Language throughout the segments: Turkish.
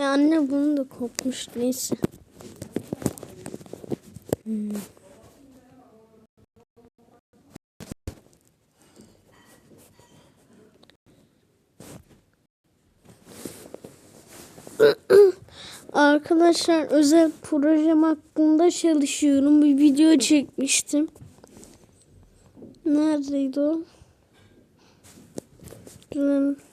E anne bunu da kopmuş neyse. Hmm. Arkadaşlar özel projem hakkında çalışıyorum. Bir video çekmiştim. Neredeydi o? Hmm.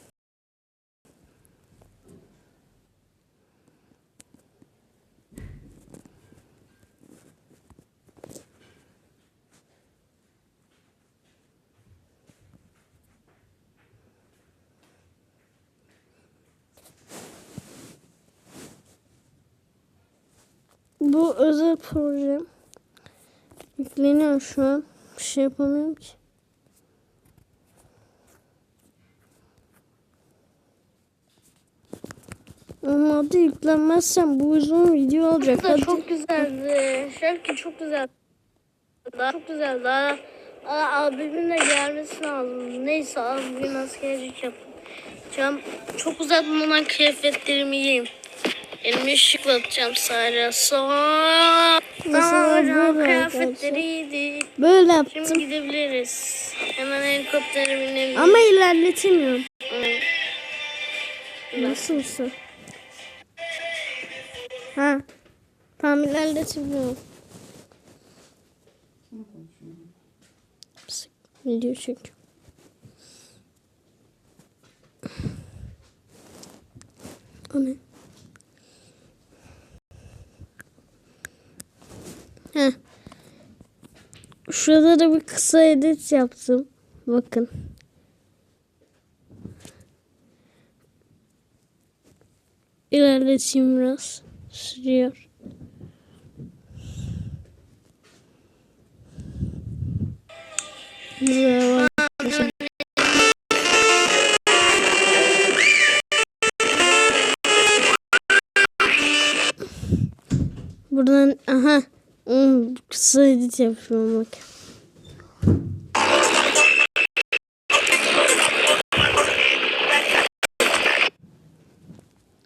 Bu özel proje. Yükleniyor şu an. Bir şey yapamıyorum ki. Olmadı yüklenmezsem bu uzun video olacak. da çok güzeldi. Şarkı çok güzel. Daha çok güzel. Daha abimin de gelmesi lazım. Neyse abimin askerlik yapacağım. Çok uzatmadan kıyafetlerimi giyeyim. Elimi ışıklatacağım sadece. Sonra Mesela hocam böyle. Böyle Şimdi yaptım. gidebiliriz. Hemen helikoptere binebiliriz. Ama ilerletemiyorum. Hı. Nasılsın? Ha. Tamam ilerletemiyorum. Video çek. O ne? Heh. Şurada da bir kısa edit yaptım. Bakın. İlerleteyim biraz. Sürüyor. Güzel. Buradan aha kısa edit yapıyorum bak.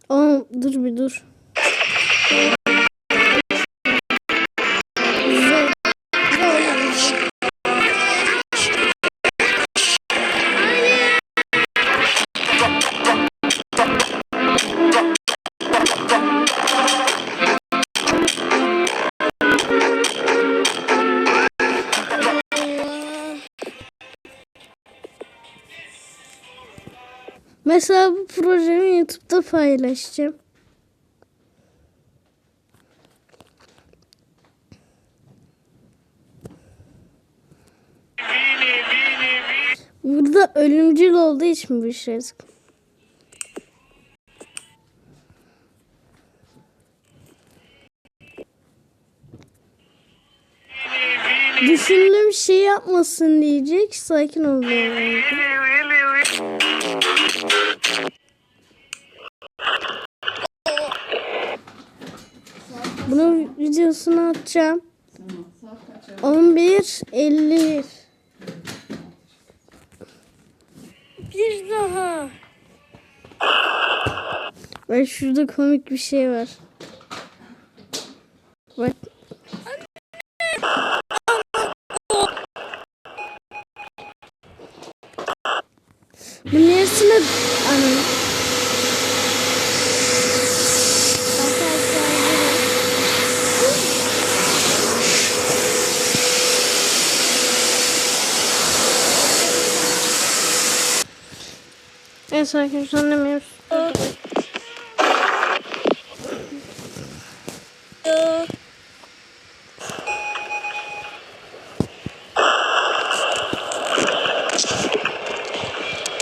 Aa, dur bir dur. Mesela bu projemi YouTube'da paylaşacağım. Burada ölümcül olduğu için bir şey. Düşündüğüm şey yapmasın diyecek. Sakin ol. Videosunu atacağım. 11 50 Bir daha. Bak şurada komik bir şey var. Bak. Bu neresine... Anam. Arkadaşlar, Evet arkadaşlar.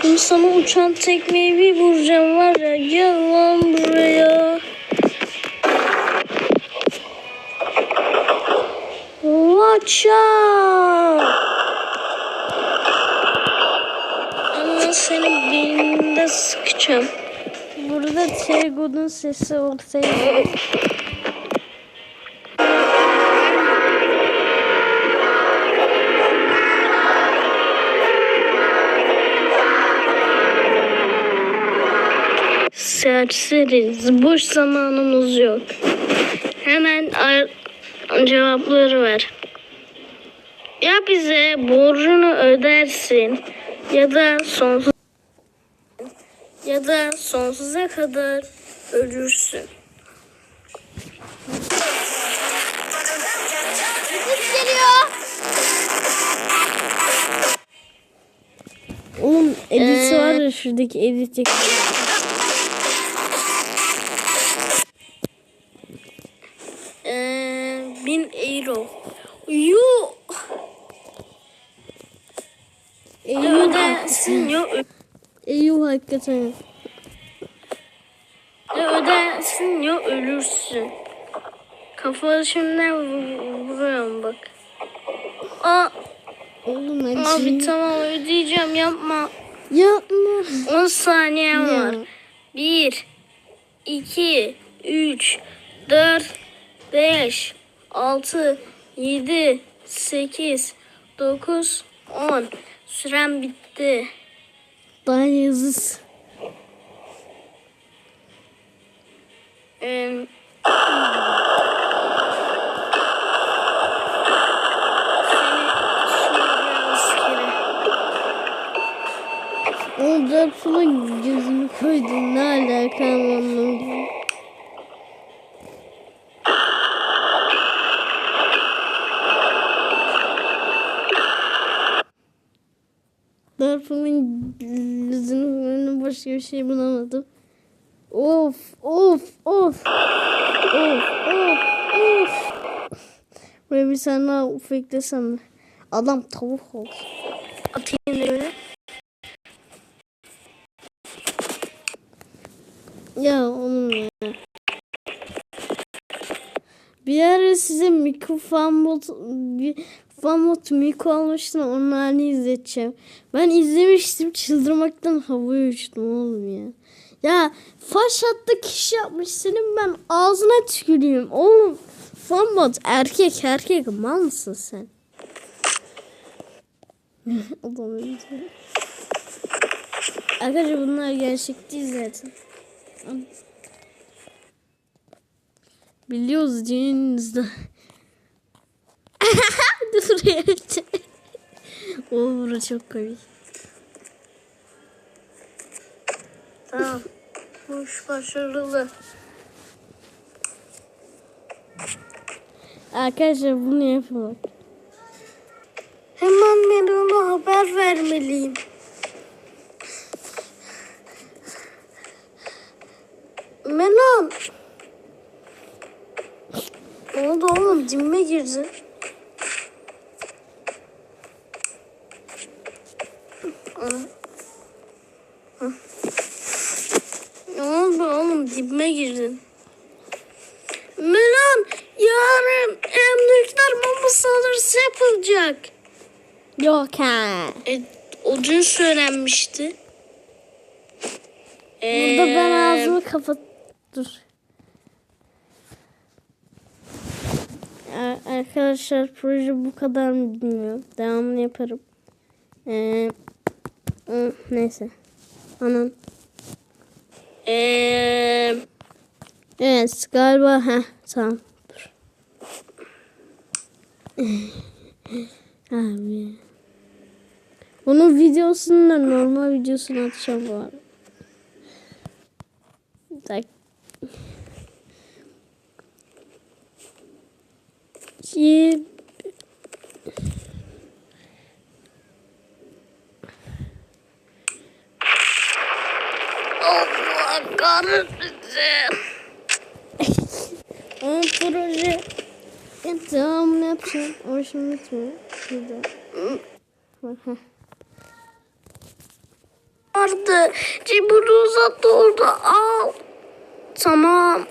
Şimdi sana uçan tekmeyi bir vuracağım var ya. Gel lan buraya. Watch out. Ama senin beyninde sıkacağım. Burada Tego'nun sesi ortaya serseriz. Boş zamanımız yok. Hemen ar- cevapları ver. Ya bize borcunu ödersin ya da sonsuz ya da sonsuza kadar ölürsün. geliyor. Oğlum edit Ee, var ya şuradaki edit Ee, bin euro. Yuh. Ya, ö- Eyüp hakikaten. Ya ödersin ya ölürsün. Kafa şimdiden vu- vuruyorum bak. Aa, Oğlum abi hadi. tamam ödeyeceğim yapma. Yapma. 10 saniyem Ya. var. 1, 2, 3, 4, 5, 6, 7, 8, 9, 10. Sürem bitti. Daha yazız. Askere. Oğlum Darfur'a gözümü koydun. Ne alaka anlamadım. Darfur'un önüne başka bir şey bulamadım. Of of of. Of of of. Buraya bir daha uf eklesem mi? Adam tavuk oldu. Atayım böyle. Ya oğlum ya. Bir ara size Miku Fanbot Fanbot Miku almıştım onun halini izleteceğim. Ben izlemiştim çıldırmaktan havaya uçtum oğlum ya. Ya faş hatta kişi yapmış senin ben ağzına tükürüyorum oğlum. Fanbot erkek erkek mal mısın sen? Arkadaşlar bunlar gerçek değil zaten. Biliyoruz düğününüzde. Dur ya. o bura çok komik. Tamam. Bu iş başarılı. Arkadaşlar bunu yapalım. Hemen ben ona haber vermeliyim. Menan. Ne oldu oğlum? Dibime girdi. Ana. Hı. Ne oldu oğlum? Dibime girdin. Melan yarın emlaklar mama saldırısı yapılacak. Yok ha. E, o dün söylenmişti. Burada ben Ee, ağzımı kapat... Dur. Ar- Arkadaşlar proje bu kadar mı bilmiyorum. Devamını yaparım. Ee, neyse. Anam. Ee, Evet galiba ha tamam. Abi. Onun videosunu da normal videosunu atacağım bu arada. Dakika. Ki- Allah kahretsin. Ama proje Ya, devamını yapacağım. Ama şimdi bitmiyor. Heh. Vardı. Cebini uzattı orada al. Tamam.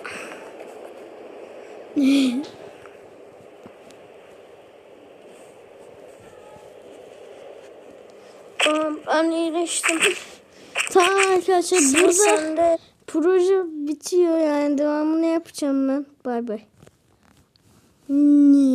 tamam ben iyileştim. Tamam arkadaşlar burada proje bitiyor yani devamını yapacağım ben. Bay bay. 你